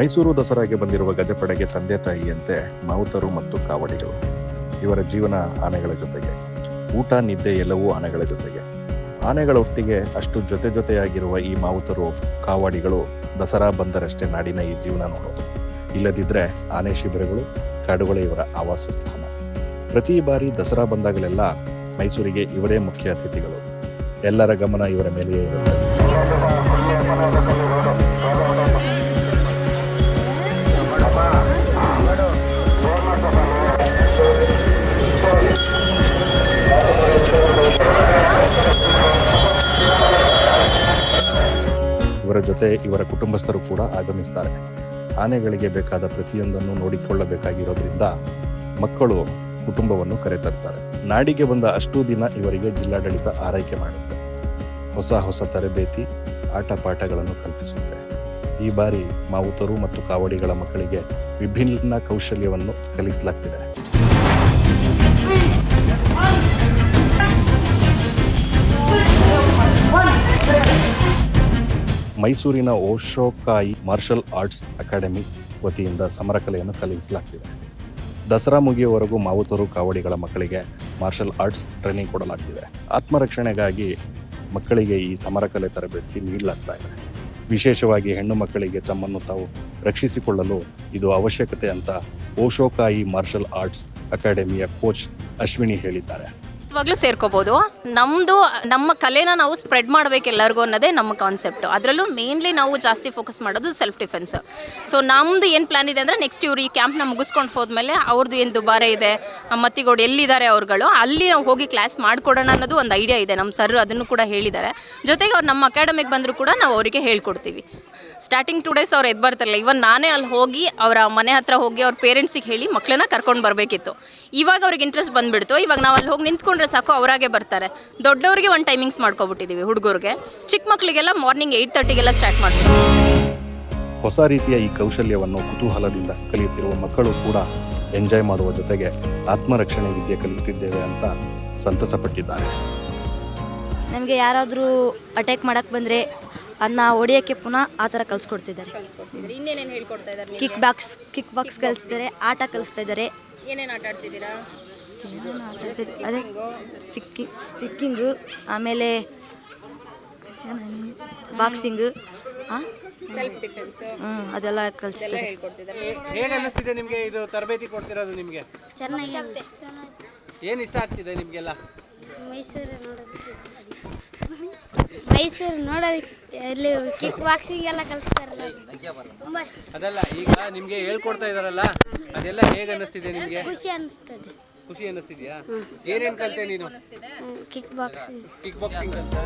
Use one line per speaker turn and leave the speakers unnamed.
ಮೈಸೂರು ದಸರಾಗೆ ಬಂದಿರುವ ಗಜಪಡೆಗೆ ತಂದೆ ತಾಯಿಯಂತೆ ಮಾವುತರು ಮತ್ತು ಕಾವಡಿಗಳು. ಇವರ ಜೀವನ ಆನೆಗಳ ಜೊತೆಗೆ, ಊಟ, ನಿದ್ದೆ ಎಲ್ಲವೂ ಆನೆಗಳ ಜೊತೆಗೆ. ಆನೆಗಳ ಒಟ್ಟಿಗೆ ಅಷ್ಟು ಜೊತೆ ಜೊತೆಯಾಗಿರುವ ಈ ಮಾವುತರು ಕಾವಾಡಿಗಳು ದಸರಾ ಬಂದರಷ್ಟೇ ನಾಡಿನ ಈ ಜೀವನ ನೋಡೋದು. ಇಲ್ಲದಿದ್ದರೆ ಆನೆ ಶಿಬಿರಗಳು, ಕಾಡುಗಳೇ ಇವರ ಆವಾಸ ಸ್ಥಾನ. ಪ್ರತಿ ಬಾರಿ ದಸರಾ ಬಂದಾಗಲೆಲ್ಲ ಮೈಸೂರಿಗೆ ಇವರೇ ಮುಖ್ಯ ಅತಿಥಿಗಳು. ಎಲ್ಲರ ಗಮನ ಇವರ ಮೇಲೆಯೇ ಇರುತ್ತೆ. ಇವರ ಜೊತೆ ಇವರ ಕುಟುಂಬಸ್ಥರು ಕೂಡ ಆಗಮಿಸ್ತಾರೆ. ಆನೆಗಳಿಗೆ ಬೇಕಾದ ಪ್ರತಿಯೊಂದನ್ನು ನೋಡಿಕೊಳ್ಳಬೇಕಾಗಿರೋದ್ರಿಂದ ಮಕ್ಕಳು ಕುಟುಂಬವನ್ನು ಕರೆತರ್ತಾರೆ ನಾಡಿಗೆ ಬಂದ ಅಷ್ಟೂ ದಿನ ಇವರಿಗೆ ಜಿಲ್ಲಾಡಳಿತ ಆರೈಕೆ ಮಾಡುತ್ತೆ. ಹೊಸ ಹೊಸ ತರಬೇತಿ ಆಟ ಪಾಠಗಳನ್ನು ಕಲ್ಪಿಸುತ್ತೆ. ಈ ಬಾರಿ ಮಾವುತರು ಮತ್ತು ಕಾವಡಿಗಳ ಮಕ್ಕಳಿಗೆ ವಿಭಿನ್ನ ಕೌಶಲ್ಯವನ್ನು ಕಲಿಸಲಾಗ್ತಿದೆ. ಮೈಸೂರಿನ ಓಶೋಕಾಯಿ ಮಾರ್ಷಲ್ ಆರ್ಟ್ಸ್ ಅಕಾಡೆಮಿ ವತಿಯಿಂದ ಸಮರ ಕಲೆಯನ್ನು ಕಲಿಸಲಾಗ್ತಿದೆ. ದಸರಾ ಮುಗಿಯುವವರೆಗೂ ಮಾವುತರು ಕಾವಡಿಗಳ ಮಕ್ಕಳಿಗೆ ಮಾರ್ಷಲ್ ಆರ್ಟ್ಸ್ ಟ್ರೈನಿಂಗ್ ಕೊಡಲಾಗ್ತಿದೆ. ಆತ್ಮರಕ್ಷಣೆಗಾಗಿ ಮಕ್ಕಳಿಗೆ ಈ ಸಮರ ಕಲೆ ತರಬೇತಿ ನೀಡಲಾಗ್ತಾ ಇದೆ. ವಿಶೇಷವಾಗಿ ಹೆಣ್ಣು ಮಕ್ಕಳಿಗೆ ತಮ್ಮನ್ನು ತಾವು ರಕ್ಷಿಸಿಕೊಳ್ಳಲು ಇದು ಅವಶ್ಯಕತೆ ಅಂತ ಓಶೋಕಾಯಿ ಮಾರ್ಷಲ್ ಆರ್ಟ್ಸ್ ಅಕಾಡೆಮಿಯ ಕೋಚ್ ಅಶ್ವಿನಿ ಹೇಳಿದ್ದಾರೆ.
ಇವಾಗಲೂ ಸೇರ್ಕೋಬೋದು. ನಮ್ಮದು ನಮ್ಮ ಕಲೆನ ನಾವು ಸ್ಪ್ರೆಡ್ ಮಾಡಬೇಕು ಎಲ್ಲರಿಗೂ ಅನ್ನೋದೇ ನಮ್ಮ ಕಾನ್ಸೆಪ್ಟು ಅದರಲ್ಲೂ ಮೇನ್ಲಿ ನಾವು ಜಾಸ್ತಿ ಫೋಕಸ್ ಮಾಡೋದು ಸೆಲ್ಫ್ ಡಿಫೆನ್ಸ್ ಸೊ ನಮ್ದು ಏನು ಪ್ಲ್ಯಾನ್ ಇದೆ ಅಂದರೆ ನೆಕ್ಸ್ಟ್ ಇವ್ರು ಈ ಕ್ಯಾಂಪ್ನ ಮುಗಿಸ್ಕೊಂಡು ಹೋದ್ಮೇಲೆ ಅವ್ರದ್ದು ಏನು ದುಬಾರೆ ಇದೆ ಮತ್ತಿಗೋಡು ಎಲ್ಲಿದ್ದಾರೆ ಅವ್ರುಗಳು, ಅಲ್ಲಿ ನಾವು ಹೋಗಿ ಕ್ಲಾಸ್ ಮಾಡಿಕೊಡೋಣ ಅನ್ನೋದು ಒಂದು ಐಡಿಯಾ ಇದೆ. ನಮ್ಮ ಸರ್ ಅದನ್ನು ಕೂಡ ಹೇಳಿದ್ದಾರೆ. ಜೊತೆಗೆ ಅವ್ರು ನಮ್ಮ ಅಕಾಡೆಮಿಗೆ ಬಂದರೂ ಕೂಡ ನಾವು ಅವರಿಗೆ ಹೇಳ್ಕೊಡ್ತೀವಿ. ಸ್ಟಾರ್ಟಿಂಗ್ ಟು ಡೇಸ್ ಅವ್ರು ಎದ್ದು ಬರ್ತಾರಲ್ಲ ಇವನ್ ನಾನೇ ಅಲ್ಲಿ ಹೋಗಿ ಅವರ ಮನೆ ಹತ್ರ ಹೋಗಿ ಅವ್ರ ಪೇರೆಂಟ್ಸಿಗೆ ಹೇಳಿ ಮಕ್ಕಳನ್ನ ಕರ್ಕೊಂಡು ಬರಬೇಕಿತ್ತು. ಇವಾಗ ಅವ್ರಿಗೆ ಇಂಟ್ರೆಸ್ಟ್ ಬಂದ್ಬಿಡ್ತು. ಇವಾಗ ನಾವು ಅಲ್ಲಿ ಹೋಗಿ ನಿಂತ್ಕೊಂಡ್ರೆ ಸಾಕು ಅವರಾಗೆ ಬರ್ತಾರೆ. ದೊಡ್ಡವರಿಗೆ ಒಂದು ಟೈಮಿಂಗ್ಸ್ ಮಾಡ್ಕೊಬಿಟ್ಟಿದ್ದೀವಿ ಹುಡುಗರಿಗೆ. ಚಿಕ್ಕ ಮಕ್ಕಳಿಗೆಲ್ಲ ಮಾರ್ನಿಂಗ್ ಏಯ್ಟ್ ತರ್ಟಿಗೆಲ್ಲ ಸ್ಟಾರ್ಟ್ ಮಾಡ್ತೀವಿ.
ಹೊಸ ರೀತಿಯ ಈ ಕೌಶಲ್ಯವನ್ನು ಕುತೂಹಲದಿಂದ ಕಲಿಯುತ್ತಿರುವ ಮಕ್ಕಳು ಕೂಡ ಎಂಜಾಯ್ ಮಾಡುವ ಜೊತೆಗೆ ಆತ್ಮರಕ್ಷಣೆ ವಿದ್ಯೆ ಕಲಿಯುತ್ತಿದ್ದೇವೆ ಅಂತ ಸಂತಸಪಟ್ಟಿದ್ದಾರೆ.
ನಮಗೆ ಯಾರಾದರೂ ಅಟ್ಯಾಕ್ ಮಾಡಕ್ಕೆ ಬಂದರೆ ಅದನ್ನ ಹೊಡಿಯೋಕ್ಕೆ ಪುನಃ ಆ ಥರ ಕಲಿಸ್ಕೊಡ್ತಿದ್ದಾರೆ.
ಇನ್ನೇನೇನು ಹೇಳ್ಕೊಡ್ತಾ ಇದ್ದಾರೆ
ಕಿಕ್ ಬಾಕ್ಸ್ ಕಿಕ್ ಬಾಕ್ಸ್ ಕಲಿಸ್ತಿದ್ದಾರೆ. ಆಟ ಕಲಿಸ್ತಾ ಇದ್ದಾರೆ
ಏನೇನು ಆಟ ಆಡ್ತಿದ್ದೀರಾ?
ಅದೇ ಸ್ಟಿಕ್ಕಿ ಸ್ಟಿಕ್ಕಿಂಗು ಆಮೇಲೆ ಬಾಕ್ಸಿಂಗು ಹಾಂ
ಸೆಲ್ಫ್ ಡಿಫೆನ್ಸ್
ಹ್ಞೂ ಅದೆಲ್ಲ ಕಲಿಸ್ತಾರೆ.
ಹೇಳ್ಕೊಡ್ತಿದ್ದಾರೆ.
ಹೇಗೆ ಅನ್ನಿಸ್ತಿದೆ ನಿಮಗೆ? ಇದು ತರಬೇತಿ ಕೊಡ್ತಿರೋದು ನಿಮಗೆ?
ಚೆನ್ನಾಗಿ
ಏನು ಇಷ್ಟ ಆಗ್ತಿದೆ ನಿಮಗೆಲ್ಲ?
ಮೈಸೂರು ನೋಡೋದಕ್ಕೆ. ಮೈಸೂರು ನೋಡೋದಕ್ಕೆ ಇಲ್ಲಿ ಕಿಕ್ ಬಾಕ್ಸಿಂಗ್ ಎಲ್ಲ ಕಲಿಸ್ತಾರಲ್ಲ ತುಂಬ
ಅದಲ್ಲ ಈಗ ನಿಮಗೆ ಹೇಳ್ಕೊಡ್ತಾ ಇದಾರಲ್ಲ ಅದೆಲ್ಲ ಹೇಗೆ ಅನ್ನಿಸ್ತಿದೆ ನಿಮಗೆ?
ಖುಷಿ ಅನಿಸ್ತದೆ
ಖುಷಿ ಅನ್ನಿಸ್ತಿದ್ಯಾ? ಏನೇನು ಕಲಿತೆ ನೀನು?
Kick boxing.
ಕಿಕ್ ಬಾಕ್ಸಿಂಗ್ ಅಂತ.